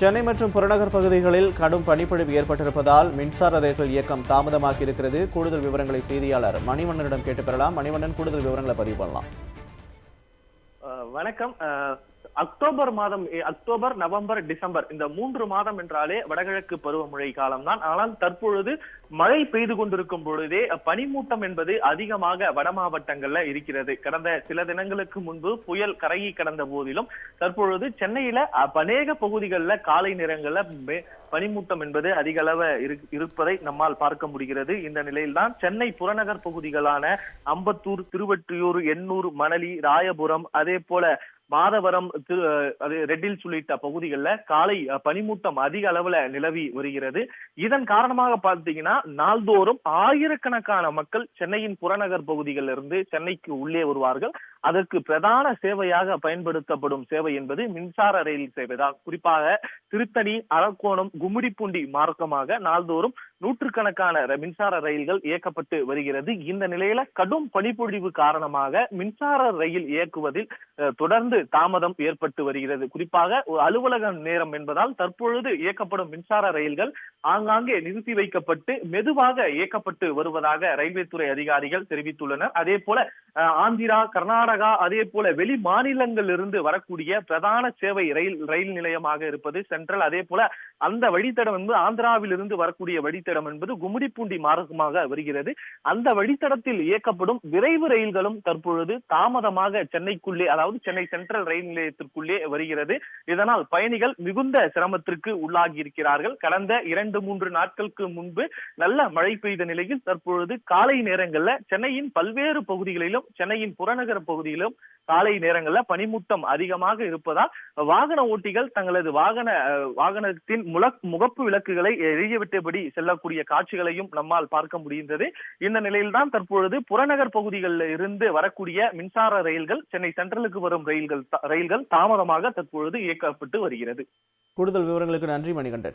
சென்னை மற்றும் புறநகர் பகுதிகளில் கடும் பனிப்பொழிவு ஏற்பட்டிருப்பதால் மின்சார ரயில்கள் இயக்கம் தாமதமாக இருக்கிறது கூடுதல் விவரங்களை செய்தியாளர் மணிவண்ணனிடம் கேட்டு பெறலாம். மணிவண்ணன் கூடுதல் விவரங்களை பதிவு பண்ணலாம். வணக்கம். அக்டோபர் மாதம் அக்டோபர் நவம்பர் டிசம்பர் இந்த மூன்று மாதம் என்றாலே வடகிழக்கு பருவமழை காலம்தான் ஆனால் தற்பொழுது மழை பெய்து கொண்டிருக்கும் பொழுதே பனிமூட்டம் என்பது அதிகமாக வட மாவட்டங்கள்ல இருக்கிறது. கடந்த சில தினங்களுக்கு முன்பு புயல் கரையை கடந்த போதிலும் தற்பொழுது சென்னையில அநேக பகுதிகளில் காலை நேரங்கள்ல மே- பனிமூட்டம் என்பது அதிக அளவு இரு- இருப்பதை நம்மால் பார்க்க முடிகிறது. இந்த நிலையில்தான் சென்னை புறநகர் பகுதிகளான அம்பத்தூர் திருவற்றியூர் எண்ணூர் மணலி ராயபுரம் அதே போல மாதவரம் அது ரெட்டில்ஸ் உள்ளிட்ட பகுதிகளில் காலை பனிமூட்டம் அதிக அளவுல நிலவி வருகிறது. இதன் காரணமாக பார்த்தீங்கன்னா நாள்தோறும் ஆயிரக்கணக்கான மக்கள் சென்னையின் புறநகர் பகுதிகளில் இருந்து சென்னைக்கு உள்ளே வருவார்கள். அதற்கு பிரதான சேவையாக பயன்படுத்தப்படும் சேவை என்பது மின்சார ரயில் சேவைதான் குறிப்பாக திருத்தணி அரக்கோணம் கும்மிடிப்பூண்டி மார்க்கமாக நாள்தோறும் நூற்றுக்கணக்கான மின்சார ரயில்கள் இயக்கப்பட்டு வருகிறது. இந்த நிலையில கடும் பனிப்பொழிவு காரணமாக மின்சார ரயில் இயக்குவதில் தொடர்ந்து தொடர்ந்து தாமதம் ஏற்பட்டு வருகிறது. குறிப்பாக அலுவலக நேரம் என்பதால் தற்பொழுது இயக்கப்படும் மின்சார ரயில்கள் ஆங்காங்கே நிறுத்தி வைக்கப்பட்டு மெதுவாக இயக்கப்பட்டு வருவதாக ரயில்வே துறை அதிகாரிகள் தெரிவித்துள்ளனர். அதே போல ஆந்திரா கர்நாடகா அதே போல வெளி மாநிலங்களிலிருந்து வரக்கூடிய பிரதான சேவை ரயில் ரயில் நிலையமாக இருப்பது சென்ட்ரல். அதே போல அந்த வழித்தடம் என்பது ஆந்திராவிலிருந்து வரக்கூடிய வழித்தடம் என்பது கும்மிடிப்பூண்டி மார்க்கமாக வருகிறது. அந்த வழித்தடத்தில் இயக்கப்படும் விரைவு ரயில்களும் தற்பொழுது தாமதமாக சென்னைக்குள்ளே அதாவது சென்னை சென்ட்ரல் சென்ட்ரல் ரயில் நிலையத்திற்குள்ளே வருகிறது. இதனால் பயணிகள் மிகுந்த சிரமத்திற்கு உள்ளாகி இருக்கிறார்கள் கடந்த இரண்டு மூன்று நாட்களுக்கு முன்பு நல்ல மழை பெய்த நிலையில் தற்பொழுது காலை நேரங்கள்ல சென்னையின் பல்வேறு பகுதிகளிலும் சென்னையின் புறநகர பகுதியிலும் காலை நேரங்கள்ல பனிமூட்டம் அதிகமாக இருப்பதால் வாகன ஓட்டிகள் தங்களது வாகன வாகனத்தின் முழக் முகப்பு விளக்குகளை எரியவிட்டபடி செல்லக்கூடிய காட்சிகளையும் நம்மால் பார்க்க முடிந்தது இந்த நிலையில்தான் தற்பொழுது புறநகர் பகுதிகளில் இருந்து வரக்கூடிய மின்சார ரயில்கள் சென்னை சென்ட்ரலுக்கு வரும் ரயில்கள் ரயில்கள் தாமதமாக தற்பொழுது இயக்கப்பட்டு வருகிறது. கூடுதல் விவரங்களுக்கு நன்றி மணிகண்டன்.